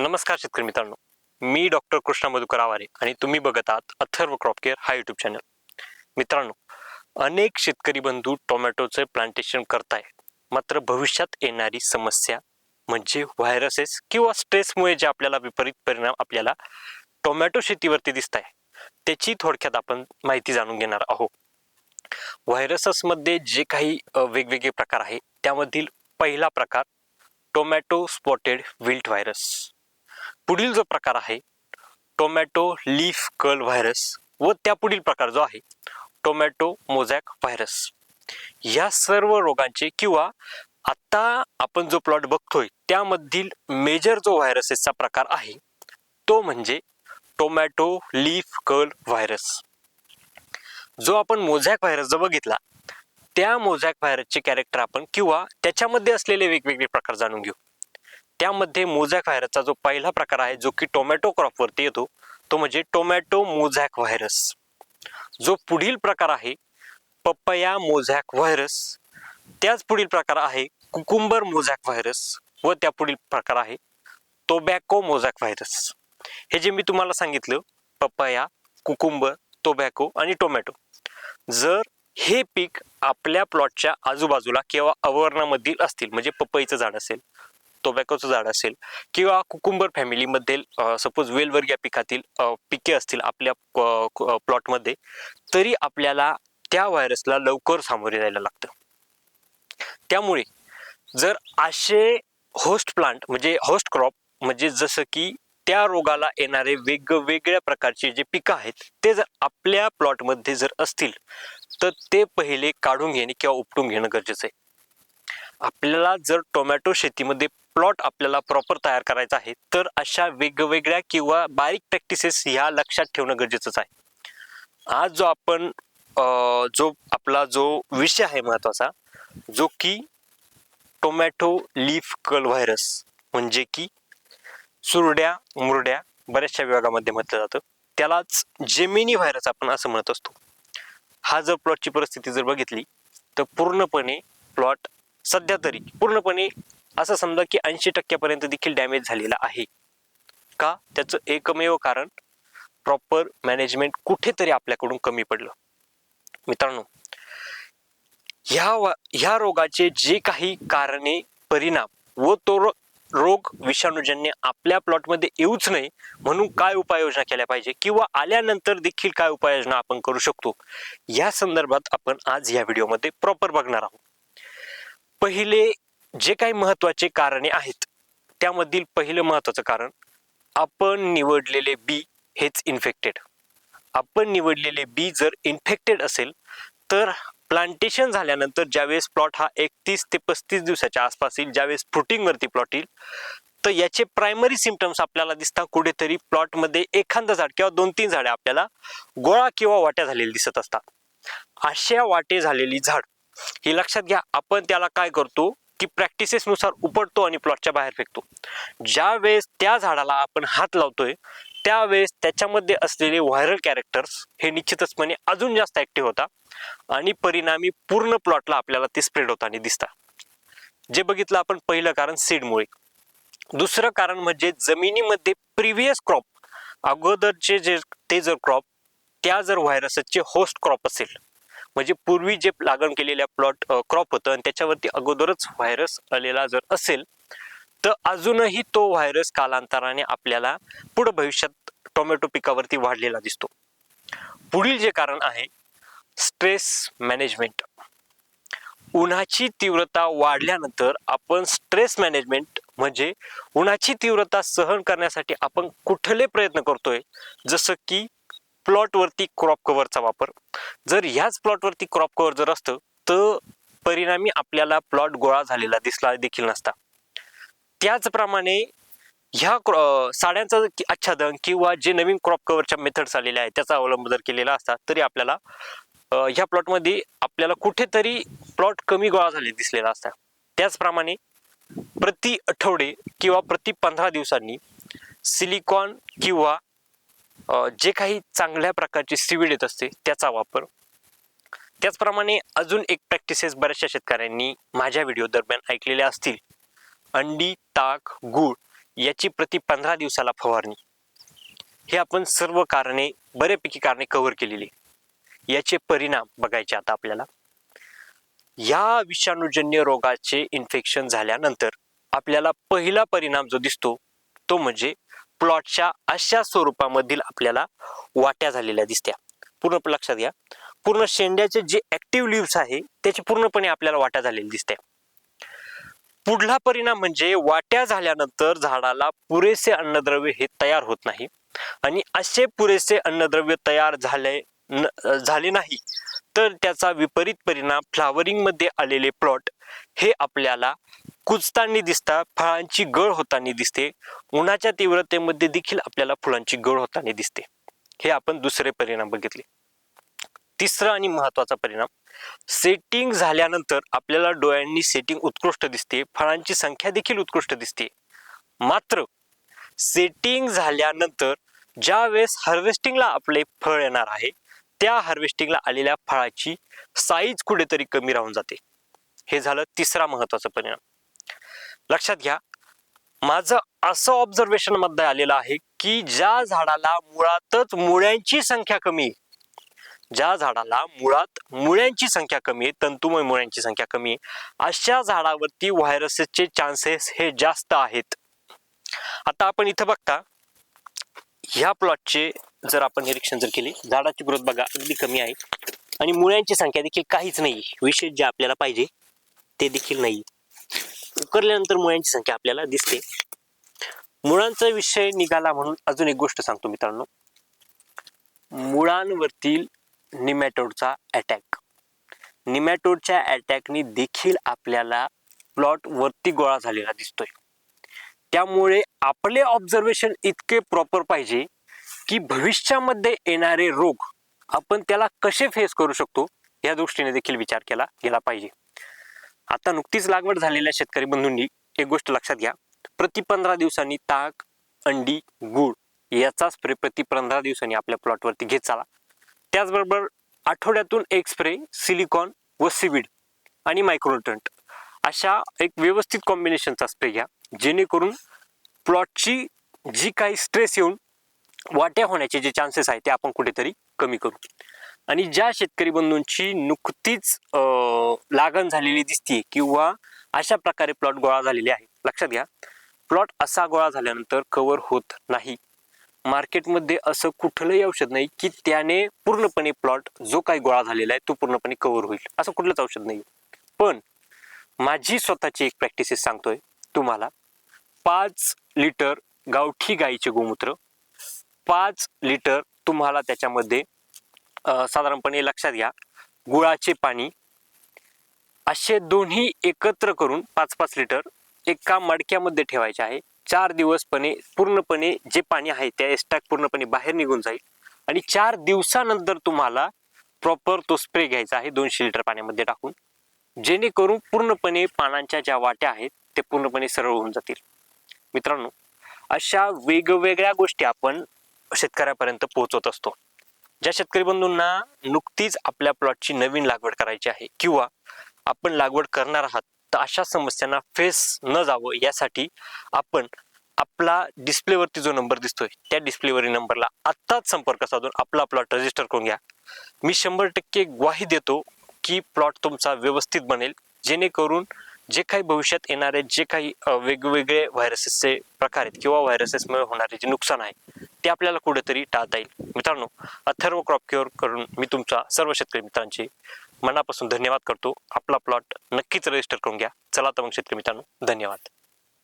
नमस्कार शेतकरी मित्रांनो. मी डॉक्टर कृष्णा मधुकर आवारे आणि तुम्ही बघत आहात अथर्व क्रॉप केअर हा युट्यूब चॅनल. मित्रांनो अनेक शेतकरी बंधू टोमॅटोचे प्लांटेशन करताय मात्र भविष्यात येणारी समस्या म्हणजे व्हायरसेस किंवा स्ट्रेसमुळे जे आपल्याला विपरीत परिणाम आपल्याला टोमॅटो शेतीवरती दिसत आहे त्याची थोडक्यात आपण माहिती जाणून घेणार आहोत. व्हायरसेसमध्ये जे काही वेगवेगळे प्रकार आहे त्यामधील पहिला प्रकार टोमॅटो स्पॉटेड विल्ट व्हायरस. पुढील जो प्रकार आहे टोमॅटो लीफ कर्ल व्हायरस व त्यापुढील प्रकार जो आहे टोमॅटो मोझॅक व्हायरस. या सर्व रोगांचे किंवा आत्ता आपण जो प्लॉट बघतोय त्यामधील मेजर जो व्हायरसेसचा प्रकार आहे तो म्हणजे टोमॅटो लीफ कर्ल व्हायरस. जो आपण मोझॅक व्हायरस जो बघितला त्या मोझॅक व्हायरसचे कॅरेक्टर आपण किंवा त्याच्यामध्ये असलेले वेगवेगळे प्रकार जाणून घेऊ. त्यामध्ये मोझॅक व्हायरसचा जो पहिला प्रकार आहे जो की टोमॅटो क्रॉपवरती येतो तो म्हणजे टोमॅटो मोझॅक व्हायरस जो पुढील प्रकार आहे पपया मोझॅक व्हायरस त्याच पुढील प्रकार आहे कुकुंबर मोझॅक व्हायरस व त्या पुढील प्रकार आहे टोबॅको मोझॅक व्हायरस हे जे मी तुम्हाला सांगितलं पपया कुकुंबर टोबॅको आणि टोमॅटो जर हे पीक आपल्या प्लॉटच्या आजूबाजूला किंवा आवरणामधील असतील म्हणजे पपईचं झाड असेल टोबॅकोचं झाड असेल किंवा कुकुंबर फॅमिलीमधील सपोज वेलवर्गीय पिकातील पिके असतील आपल्या प्लॉटमध्ये तरी आपल्याला त्या व्हायरसला लवकर सामोरे जायला लागतं. त्यामुळे जर असे होस्ट प्लांट म्हणजे होस्ट क्रॉप म्हणजे जसं की त्या रोगाला येणारे वेगवेगळ्या प्रकारचे जे पिकं आहेत ते जर आपल्या प्लॉटमध्ये जर असतील तर ते पहिले काढून घेणे किंवा उपटून घेणं गरजेचं आहे. आपल्याला जर टोमॅटो शेतीमध्ये प्लॉट आपल्याला प्रॉपर तयार करायचा आहे तर अशा वेगवेगळ्या किंवा बारीक प्रॅक्टिसेस ह्या लक्षात ठेवणं गरजेचंच आहे. आज जो आपण जो आपला जो विषय आहे महत्त्वाचा जो की टोमॅटो लीफ कल व्हायरस म्हणजे की सुरड्या मुरड्या बऱ्याचशा विभागामध्ये म्हटलं जातं. त्यालाच जेमिनी व्हायरस आपण असं म्हणत असतो. हा जर प्लॉटची परिस्थिती जर बघितली तर पूर्णपणे प्लॉट सध्या तरी पूर्णपणे असं समजा की ऐंशी टक्क्यापर्यंत देखील डॅमेज झालेला आहे. का? त्याचं एकमेव कारण प्रॉपर मॅनेजमेंट कुठेतरी आपल्याकडून कमी पडलं. मित्रांनो ह्या वा- ह्या रोगाचे जे काही कारणे परिणाम व तो रोग विषाणूजन्य आपल्या प्लॉटमध्ये येऊच नाही म्हणून काय उपाययोजना केल्या पाहिजे किंवा आल्यानंतर देखील काय उपाययोजना आपण करू शकतो या संदर्भात आपण आज या व्हिडिओमध्ये प्रॉपर बघणार आहोत. पहिले जे काही महत्त्वाचे कारणे आहेत त्यामधील पहिलं महत्वाचं कारण आपण निवडलेले बी हेच इन्फेक्टेड आपण निवडलेले बी जर इन्फेक्टेड असेल तर प्लांटेशन झाल्यानंतर ज्यावेळेस प्लॉट हा एकतीस ते पस्तीस दिवसाच्या आसपास येईल ज्यावेळेस फ्रुटिंगवरती प्लॉट येईल तर याचे प्रायमरी सिमटम्स आपल्याला दिसतात कुठेतरी प्लॉटमध्ये एखादं झाड किंवा दोन तीन झाडे आपल्याला गोळा किंवा वाट्या झालेली दिसत असतात. अशा वाटे झालेली झाड हे लक्षात घ्या आपण त्याला काय करतो? की प्रॅक्टिसेसनुसार उपडतो उपटतो आणि प्लॉटच्या बाहेर फेकतो. ज्या वेळेस त्या झाडाला आपण हात लावतोय त्यावेळेस त्याच्यामध्ये असलेले व्हायरल कॅरेक्टर्स हे निश्चितचपणे अजून जास्त ॲक्टिव्ह होता आणि परिणामी पूर्ण प्लॉटला आपल्याला ते स्प्रेड होताना दिसतात. जे बघितलं आपण पहिलं कारण सीडमुळे दुसरं कारण म्हणजे जमिनीमध्ये प्रिव्हियस क्रॉप अगोदरचे जे ते जर क्रॉप त्या जर व्हायरसचे होस्ट क्रॉप असेल म्हणजे पूर्वी जे लागण केलेल्या प्लॉट क्रॉप होतं आणि त्याच्यावरती अगोदरच व्हायरस आलेला जर असेल तर अजूनही तो व्हायरस कालांतराने आपल्याला पुढे भविष्यात टोमॅटो पिकावरती वाढलेला दिसतो. पुढील जे कारण आहे स्ट्रेस मॅनेजमेंट उन्हाची तीव्रता वाढल्यानंतर आपण स्ट्रेस मॅनेजमेंट म्हणजे उन्हाची तीव्रता सहन करण्यासाठी आपण कुठले प्रयत्न करतोय? जसं की प्लॉटवरती क्रॉप कव्हरचा वापर. जर ह्याच प्लॉटवरती क्रॉप कव्हर जर असतं तर परिणामी आपल्याला प्लॉट गोळा झालेला दिसला देखील नसता. त्याचप्रमाणे ह्या क्र- साड्यांचं आच्छादन किंवा जे नवीन क्रॉप कव्हरच्या मेथड्स आलेल्या आहेत त्याचा अवलंब जर केलेला असता तरी आपल्याला ह्या प्लॉटमध्ये आपल्याला कुठेतरी प्लॉट कमी गोळा झाले दिसलेला असता. त्याचप्रमाणे प्रति आठवडे किंवा प्रति पंधरा दिवसांनी सिलिकॉन किंवा जे काही चांगल्या प्रकारची सिविड येत असते त्याचा वापर. त्याचप्रमाणे अजून एक प्रॅक्टिसेस बऱ्याचशा शेतकऱ्यांनी माझ्या व्हिडिओ दरम्यान ऐकलेल्या असतील. अंडी ताक गूळ याची प्रति पंधरा दिवसाला फवारणी. हे आपण सर्व कारणे बऱ्यापैकी कारणे कव्हर केलेली. याचे परिणाम बघायचे आता आपल्याला. या विषाणूजन्य रोगाचे इन्फेक्शन झाल्यानंतर आपल्याला पहिला परिणाम जो दिसतो तो म्हणजे प्लॉटच्या अशा स्वरूपामधील आपल्याला वाट्या झालेल्या दिसत्या. पूर्ण लक्षात घ्या. पूर्ण शेंड्याचे जे ऍक्टिव्ह लिव्स आहे त्याची पूर्णपणे आपल्याला वाट्या झालेल्या दिसते पुढला परिणाम म्हणजे वाट्या झाल्यानंतर झाडाला पुरेसे अन्नद्रव्य हे तयार होत नाही. आणि असे पुरेसे अन्नद्रव्य तयार झाले न- झाले नाही तर त्याचा विपरीत परिणाम फ्लावरिंगमध्ये आलेले प्लॉट हे आपल्याला कुजताना दिसता फळांची गळ होताना दिसते उन्हाच्या तीव्रतेमध्ये देखील आपल्याला फुलांची गळ होताना दिसते. हे आपण दुसरे परिणाम बघितले. तिसरा आणि महत्त्वाचा परिणाम सेटिंग झाल्यानंतर आपल्याला डोळ्यांनी सेटिंग उत्कृष्ट दिसते फळांची संख्या देखील उत्कृष्ट दिसते. मात्र सेटिंग झाल्यानंतर ज्या वेळेस हार्वेस्टिंगला आपले फळ येणार आहे त्या हार्वेस्टिंगला आलेल्या फळाची साईज कुठेतरी कमी राहून जाते. हे झालं तिसरा महत्त्वाचा परिणाम. लक्षात घ्या. माझं असं ऑब्झर्वेशनमध्ये आलेलं आहे की ज्या झाडाला मुळातच मुळ्यांची संख्या कमी आहे ज्या झाडाला मुळात मुळ्यांची संख्या कमी आहे तंतुमय मुळ्यांची संख्या कमी आहे अशा झाडावरती व्हायरसचे चान्सेस हे जास्त आहेत. आता आपण इथं बघता ह्या प्लॉटचे जर आपण निरीक्षण जर केले झाडाची ग्रोथ बघा अगदी कमी आहे. आणि मुळ्यांची संख्या देखील काहीच नाही विशेष जे आपल्याला पाहिजे ते देखील नाही उकरल्यानंतर मुळ्यांची संख्या आपल्याला दिसते. मुळांचा विषय निघाला म्हणून अजून एक गोष्ट सांगतो मित्रांनो. मुळांवरतील निमॅटोडचा अटॅक निमॅटोडच्या अटॅकने देखील आपल्याला प्लॉट वरती गोळा झालेला दिसतोय. त्यामुळे आपले ऑब्झर्वेशन इतके प्रॉपर पाहिजे की भविष्यामध्ये येणारे रोग आपण त्याला कसे फेस करू शकतो या दृष्टीने देखील विचार केला गेला पाहिजे. आता नुकतीच लागवड झालेल्या शेतकरी बंधूंनी एक गोष्ट लक्षात घ्या. प्रति पंधरा दिवसांनी ताक अंडी गूळ याचा स्प्रे प्रति पंधरा दिवसांनी आपल्या प्लॉटवरती घेत चाला. त्याचबरोबर आठवड्यातून एक स्प्रे सिलिकॉन व सिविड आणि मायक्रोटंट अशा एक व्यवस्थित कॉम्बिनेशनचा स्प्रे घ्या. जेणेकरून प्लॉटची जी काही स्ट्रेस येऊन वाट्या होण्याचे जे चान्सेस आहेत ते आपण कुठेतरी कमी करू. आणि ज्या शेतकरी बंधूंची नुकतीच लागण झालेली दिसते किंवा अशा प्रकारे प्लॉट गोळा झालेले आहे लक्षात घ्या प्लॉट असा गोळा झाल्यानंतर कव्हर होत नाही. मार्केटमध्ये असं कुठलंही औषध नाही की त्याने पूर्णपणे प्लॉट जो काही गोळा झालेला आहे तो पूर्णपणे कव्हर होईल. असं कुठलंच औषध नाही पण माझी स्वतःची एक प्रॅक्टिसेस सांगतोय तुम्हाला. पाच लिटर गावठी गाईचे गोमूत्र पाच लिटर तुम्हाला त्याच्यामध्ये साधारणपणे लक्षात घ्या. गुळाचे पाणी. असे दोन्ही एकत्र करून पाच पाच लिटर एका मडक्यामध्ये ठेवायचे आहे. चार दिवसपणे पूर्णपणे जे पाणी आहे त्या एस्टॅक पूर्णपणे बाहेर निघून जाईल. आणि चार दिवसानंतर तुम्हाला प्रॉपर तो स्प्रे घ्यायचा आहे दोनशे लिटर पाण्यामध्ये टाकून. जेणेकरून पूर्णपणे पानांच्या ज्या वाट्या आहेत ते पूर्णपणे सरळ होऊन जातील. मित्रांनो अशा वेगवेगळ्या गोष्टी आपण शेतकऱ्यापर्यंत पोहोचवत असतो. ज्या शेतकरी बंधूंना नुकतीच आपल्या प्लॉटची नवीन लागवड करायची आहे किंवा आपण लागवड करणार आहात तर अशा समस्यांना फेस न जावं यासाठी आपण आपला डिस्प्लेवरती जो नंबर दिसतोय त्या डिस्प्लेवरील नंबरला आत्ताच संपर्क साधून आपला प्लॉट रजिस्टर करून घ्या. मी शंभर टक्के ग्वाही देतो की प्लॉट तुमचा व्यवस्थित बनेल जेणेकरून जे काही भविष्यात येणारे जे काही वेगवेगळे व्हायरसेसचे प्रकार आहेत किंवा व्हायरसेसमुळे होणारे जे नुकसान आहे ते आपल्याला कुठेतरी टाळता येईल. मित्रांनो अथर्व क्रॉप क्युअर करून मी तुमच्या सर्व शेतकरी मित्रांचे मनापासून धन्यवाद करतो. आपला प्लॉट नक्कीच रजिस्टर करून घ्या. चला तर मग शेतकरी मित्रांनो धन्यवाद.